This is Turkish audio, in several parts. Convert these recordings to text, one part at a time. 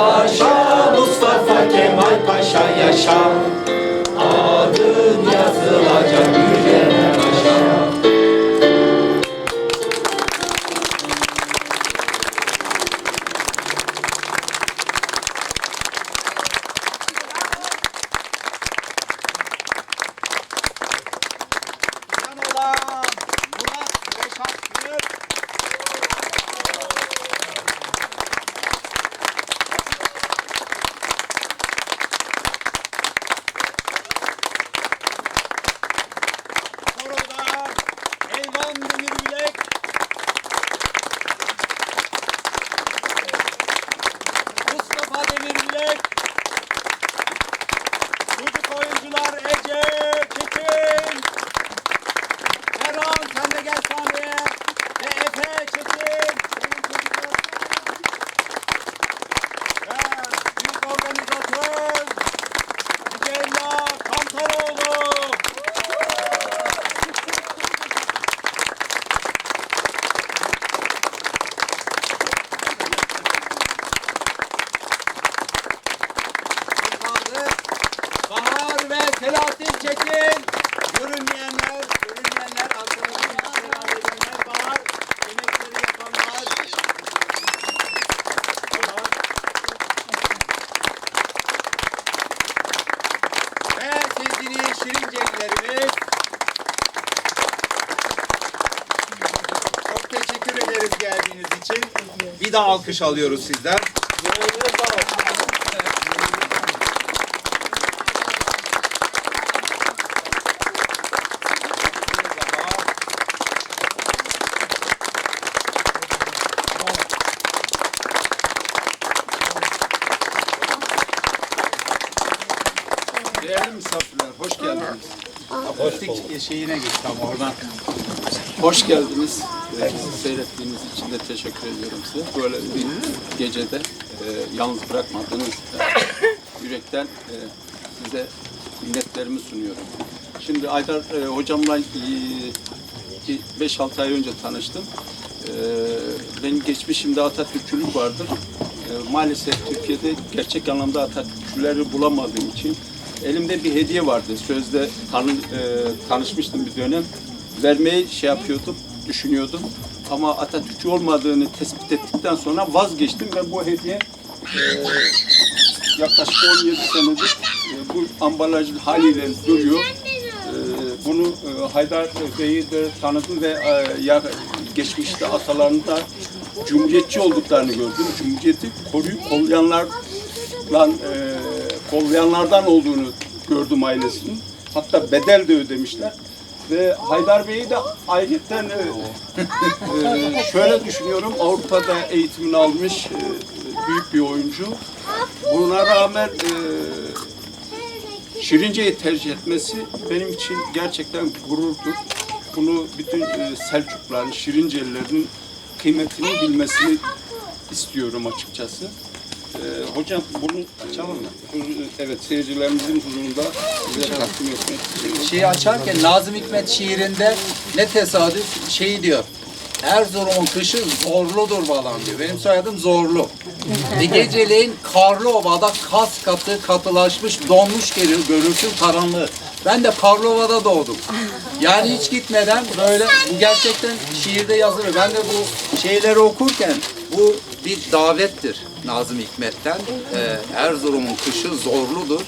yaşa Mustafa Kemal Paşa yaşa Selahattin Çetin. Görünmeyenler, görünmeyenler, arkadaşlarımızla beraber edenler Bahar. Yemekleri yapanlar. Bahar. Ve sevgili Şirincelilerimiz. Çok teşekkür ederiz geldiğiniz için. Bir daha alkış alıyoruz sizden. Değerli misafirler, hoş geldiniz. Akustik şeyine geçti ama oradan. Hoş geldiniz. Ee, Bizi seyrettiğiniz için de teşekkür ediyorum size. Böyle bir gecede e, yalnız bırakmadığınız e, yürekten e, size minnetlerimi sunuyorum. Şimdi Aydar e, hocamla e, 5-6 ay önce tanıştım. E, benim geçmişimde Atatürkçülük vardır. E, maalesef Türkiye'de gerçek anlamda Atatürkçüleri bulamadığım için elimde bir hediye vardı. Sözde tanı, e, tanışmıştım bir dönem. Vermeyi şey yapıyordum, düşünüyordum. Ama Atatürkçü olmadığını tespit ettikten sonra vazgeçtim ve bu hediye e, yaklaşık 17 senedir e, bu ambalaj haliyle duruyor. E, bunu e, Haydar Bey'i de tanıdım ve e, ya, geçmişte atalarında cumhuriyetçi olduklarını gördüm. Cumhuriyeti koruyup kollayanlarla e, kollayanlardan olduğunu gördüm ailesinin. Hatta bedel de ödemişler. Ve Haydar Bey'i de ayrıca e, şöyle düşünüyorum. Avrupa'da eğitimini almış e, büyük bir oyuncu. Buna rağmen e, Şirince'yi tercih etmesi benim için gerçekten gururdur. Bunu bütün e, Selçukluların, Şirincelilerin kıymetini bilmesini istiyorum açıkçası. E, hocam bunu açalım mı? Evet, seyircilerimizin huzurunda size takdim etmek istiyorum. şeyi açarken Nazım Hikmet şiirinde ne tesadüf şeyi diyor. Erzurum'un kışı zorludur falan diyor. Benim soyadım Zorlu. Ve geceleyin Karlova'da kas katı katılaşmış donmuş geliyor görürsün karanlığı. Ben de Karlova'da doğdum. Yani hiç gitmeden böyle bu gerçekten şiirde yazılıyor. Ben de bu şeyleri okurken bu bir davettir Nazım Hikmet'ten. Ee, Erzurum'un kışı zorludur.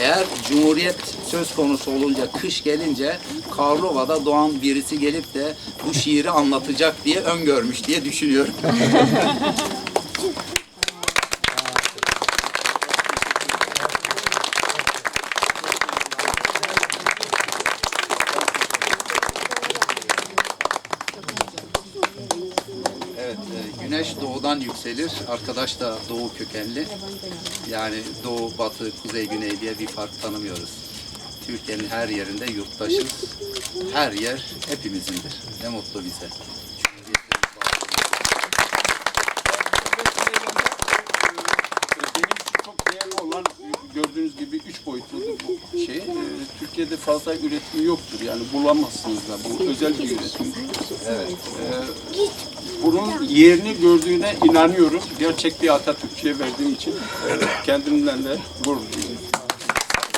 Eğer Cumhuriyet söz konusu olunca, kış gelince Karlova'da doğan birisi gelip de bu şiiri anlatacak diye öngörmüş diye düşünüyorum. Evet, e, güneş doğudan yükselir. Arkadaş da doğu kökenli. Yani doğu, batı, kuzey, güney diye bir fark tanımıyoruz. Türkiye'nin her yerinde yurttaşız. Her yer hepimizindir. Ne mutlu bize. Benim için çok değerli olan gördüğünüz gibi üç bu şey. Ee, Türkiye'de fazla üretimi yoktur. Yani bulamazsınız da. Bu özel bir üretim. Evet. bunun yerini gördüğüne inanıyorum. Gerçek bir Atatürkçü'ye verdiğim için e, kendimden de gurur duyuyorum.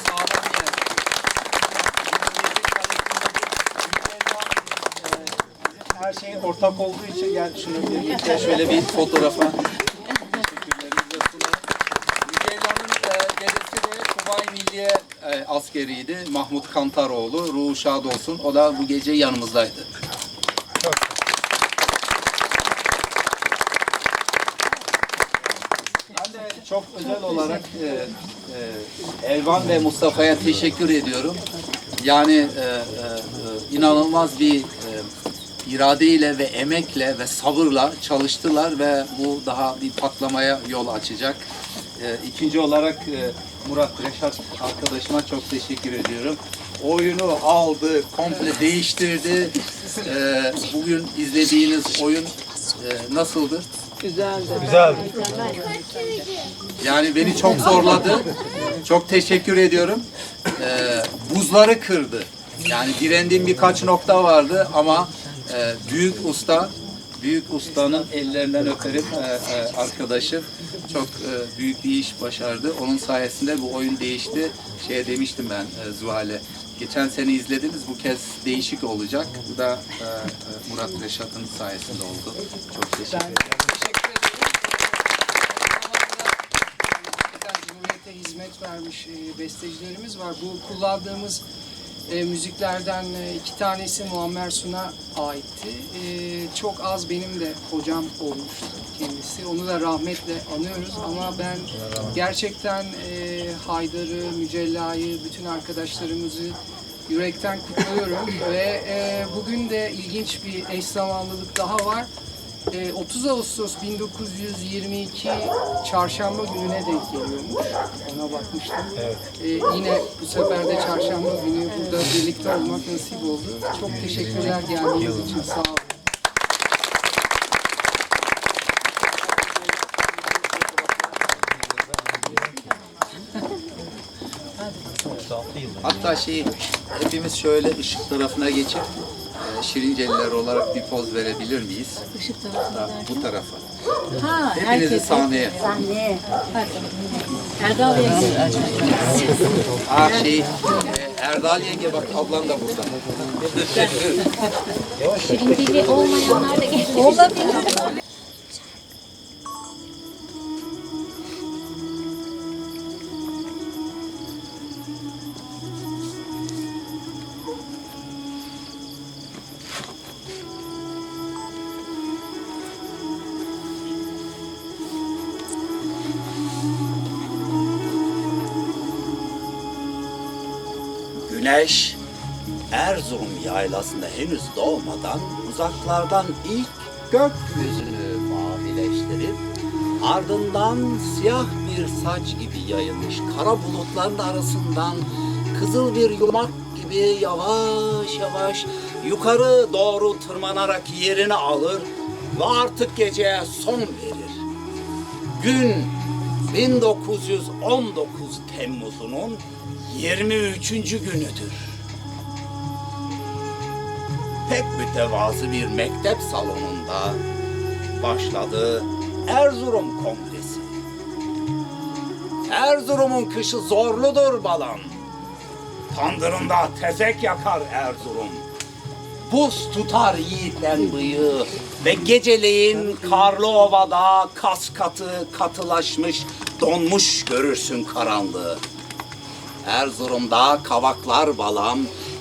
Sağlam yer. Her şey ortak olduğu için gel şunu birlikte Şöyle bir fotoğrafa. Milliye e, askeriydi. Mahmut Kantaroğlu. Ruhu şad olsun. O da bu gece yanımızdaydı. Ben de çok özel olarak e, e, Elvan ve Mustafa'ya teşekkür ediyorum. Yani e, e, inanılmaz bir e, iradeyle ve emekle ve sabırla çalıştılar ve bu daha bir patlamaya yol açacak. E, ikinci olarak e, Murat Reşat arkadaşıma çok teşekkür ediyorum. Oyunu aldı, komple değiştirdi. E, bugün izlediğiniz oyun e, nasıldı? Yani beni çok zorladı. Çok teşekkür ediyorum. Ee, buzları kırdı. Yani direndiğim birkaç nokta vardı ama e, büyük usta, büyük ustanın ellerinden öperim e, e, arkadaşım. Çok e, büyük bir iş başardı. Onun sayesinde bu oyun değişti. Şeye demiştim ben e, Zuhal'e. Geçen sene izlediniz. Bu kez değişik olacak. Bu da e, e, Murat Reşat'ın sayesinde oldu. Çok teşekkür ederim. Teşekkür ederim. Cumhuriyet'e hizmet vermiş e, bestecilerimiz var. Bu kullandığımız e, müziklerden e, iki tanesi Muammer Sun'a aitti. E, çok az benim de hocam olmuştu kendisi. Onu da rahmetle anıyoruz ama ben gerçekten e, Haydar'ı, Mücella'yı, bütün arkadaşlarımızı yürekten kutluyorum ve e, bugün de ilginç bir eş zamanlılık daha var. E, 30 Ağustos 1922 Çarşamba gününe denk geliyormuş. Ona bakmıştım. E, yine bu sefer de Çarşamba günü burada birlikte olmak nasip oldu. Çok teşekkürler geldiğiniz için. Sağ olun. Hatta şey hepimiz şöyle ışık tarafına geçip Şirinceliler olarak bir poz verebilir miyiz? Işık bu tarafa. Ha, Hepinizi herkes. sahneye. Sahneye. Erdal. Ha şey e, Erdal yenge bak ablam da burada. Şirin dili olmayanlar da gelebilir. Olabilir. Güneş Erzurum yaylasında henüz doğmadan uzaklardan ilk gökyüzünü mavileştirip ardından siyah bir saç gibi yayılmış kara bulutların arasından kızıl bir yumak gibi yavaş yavaş yukarı doğru tırmanarak yerini alır ve artık geceye son verir. Gün 1919 Temmuz'unun 23. günüdür. Pek mütevazı bir mektep salonunda başladı Erzurum Kongresi. Erzurum'un kışı zorludur balam. Tandırında tezek yakar Erzurum. Buz tutar yiğitlen bıyığı ve geceleyin karlı ovada kas katı katılaşmış donmuş görürsün karanlığı. Erzurum'da kavaklar balam,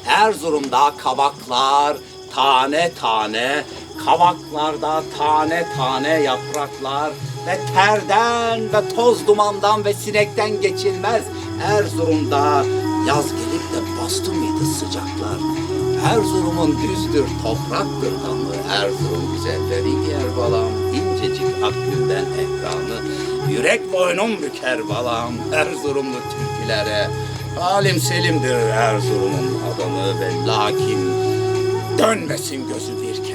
Erzurum'da kavaklar tane tane, kavaklarda tane tane yapraklar ve terden ve toz dumandan ve sinekten geçilmez. Erzurum'da yaz gelip de bastı mıydı sıcaklar? Erzurum'un düzdür, topraktır damı. Erzurum güzelleri giyer balam, incecik akgülden ekranı. Yürek boynum büker balam, Erzurumlu türkülere. Alim Selim'dir Erzurum'un adamı ve lakin dönmesin gözü bir.